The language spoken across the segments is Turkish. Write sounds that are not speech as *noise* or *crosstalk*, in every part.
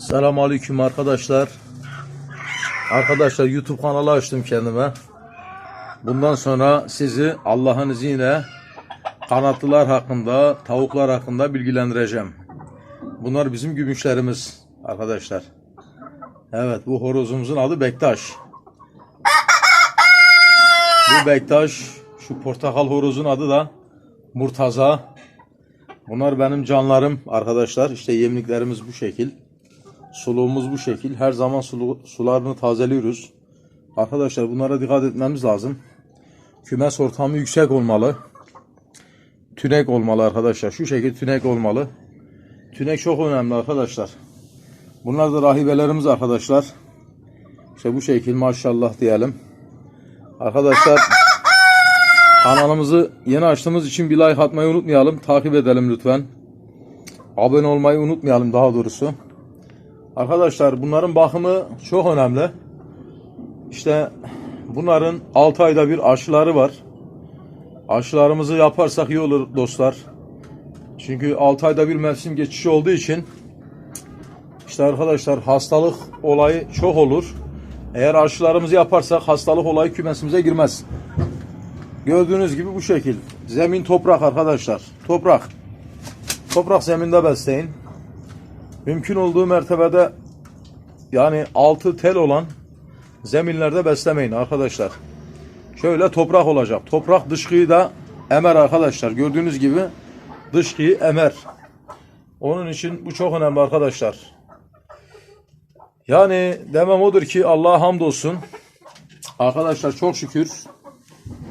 Selamun Aleyküm arkadaşlar. Arkadaşlar YouTube kanalı açtım kendime. Bundan sonra sizi Allah'ın izniyle kanatlılar hakkında, tavuklar hakkında bilgilendireceğim. Bunlar bizim gümüşlerimiz arkadaşlar. Evet bu horozumuzun adı Bektaş. Bu Bektaş, şu portakal horozun adı da Murtaza. Bunlar benim canlarım arkadaşlar. İşte yemliklerimiz bu şekil. Suluğumuz bu şekil. Her zaman sulu, sularını tazeliyoruz. Arkadaşlar bunlara dikkat etmemiz lazım. Kümes ortamı yüksek olmalı. Tünek olmalı arkadaşlar. Şu şekil tünek olmalı. Tünek çok önemli arkadaşlar. Bunlar da rahibelerimiz arkadaşlar. İşte bu şekil maşallah diyelim. Arkadaşlar kanalımızı yeni açtığımız için bir like atmayı unutmayalım. Takip edelim lütfen. Abone olmayı unutmayalım daha doğrusu. Arkadaşlar bunların bakımı çok önemli. İşte bunların 6 ayda bir aşıları var. Aşılarımızı yaparsak iyi olur dostlar. Çünkü 6 ayda bir mevsim geçişi olduğu için işte arkadaşlar hastalık olayı çok olur. Eğer aşılarımızı yaparsak hastalık olayı kümesimize girmez. Gördüğünüz gibi bu şekil. Zemin toprak arkadaşlar. Toprak. Toprak zeminde besleyin. Mümkün olduğu mertebede yani altı tel olan zeminlerde beslemeyin arkadaşlar. Şöyle toprak olacak. Toprak dışkıyı da emer arkadaşlar. Gördüğünüz gibi dışkıyı emer. Onun için bu çok önemli arkadaşlar. Yani demem odur ki Allah'a hamdolsun. Arkadaşlar çok şükür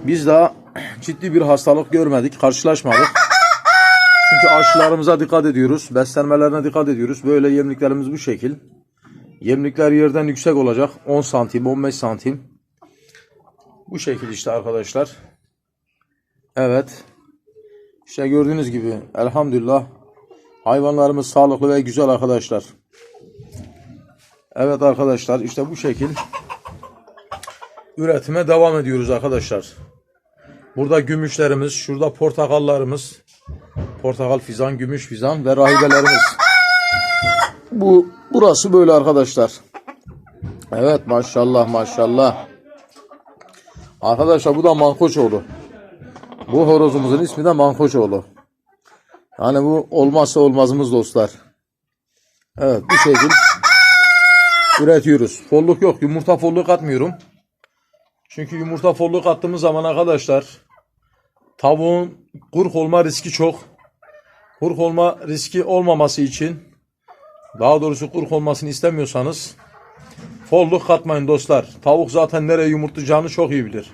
biz daha ciddi bir hastalık görmedik, karşılaşmadık. Çünkü aşılarımıza dikkat ediyoruz, beslenmelerine dikkat ediyoruz. Böyle yemliklerimiz bu şekil. Yemlikler yerden yüksek olacak. 10 santim, 15 santim. Bu şekil işte arkadaşlar. Evet. İşte gördüğünüz gibi elhamdülillah hayvanlarımız sağlıklı ve güzel arkadaşlar. Evet arkadaşlar işte bu şekil üretime devam ediyoruz arkadaşlar. Burada gümüşlerimiz, şurada portakallarımız, portakal fizan, gümüş fizan ve rahibelerimiz. Bu burası böyle arkadaşlar. Evet maşallah maşallah. Arkadaşlar bu da Mankoçoğlu. Bu horozumuzun ismi de Mankoçoğlu. Yani bu olmazsa olmazımız dostlar. Evet bu şekil üretiyoruz. Folluk yok. Yumurta folluk katmıyorum. Çünkü yumurta folluk attığımız zaman arkadaşlar tavuğun kurk olma riski çok. Kurk olma riski olmaması için daha doğrusu kurk olmasını istemiyorsanız folluk katmayın dostlar. Tavuk zaten nereye yumurtlayacağını çok iyi bilir.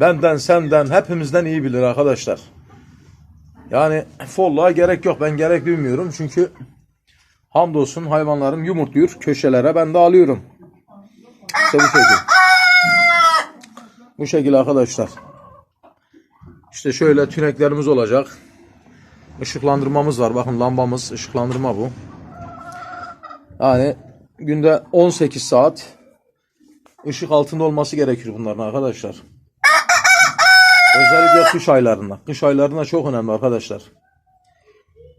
Benden, senden, hepimizden iyi bilir arkadaşlar. Yani folluğa gerek yok. Ben gerek duymuyorum. Çünkü hamdolsun hayvanlarım yumurtluyor. Köşelere ben de alıyorum. İşte bu şekilde. Bu şekilde arkadaşlar. İşte şöyle tüneklerimiz olacak. Işıklandırmamız var. Bakın lambamız ışıklandırma bu. Yani günde 18 saat ışık altında olması gerekir bunların arkadaşlar. Özellikle kış aylarında. Kış aylarında çok önemli arkadaşlar.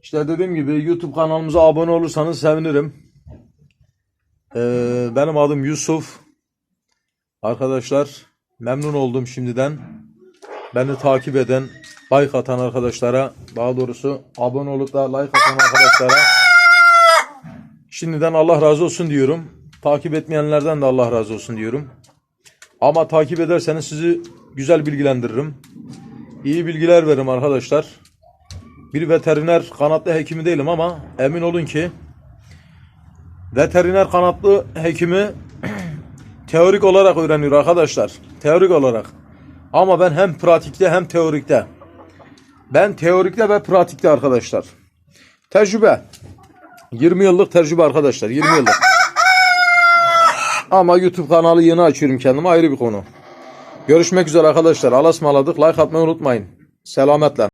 İşte dediğim gibi YouTube kanalımıza abone olursanız sevinirim. Ee, benim adım Yusuf. Arkadaşlar memnun oldum şimdiden. Beni takip eden, like atan arkadaşlara, daha doğrusu abone olup da like atan arkadaşlara şimdiden Allah razı olsun diyorum. Takip etmeyenlerden de Allah razı olsun diyorum. Ama takip ederseniz sizi güzel bilgilendiririm. İyi bilgiler veririm arkadaşlar. Bir veteriner kanatlı hekimi değilim ama emin olun ki veteriner kanatlı hekimi *clears throat* teorik olarak öğreniyor arkadaşlar. Teorik olarak. Ama ben hem pratikte hem teorikte. Ben teorikte ve pratikte arkadaşlar. Tecrübe. 20 yıllık tecrübe arkadaşlar. 20 yıllık. Ama YouTube kanalı yeni açıyorum kendime ayrı bir konu. Görüşmek üzere arkadaşlar. Alasmaladık. Like atmayı unutmayın. Selametle.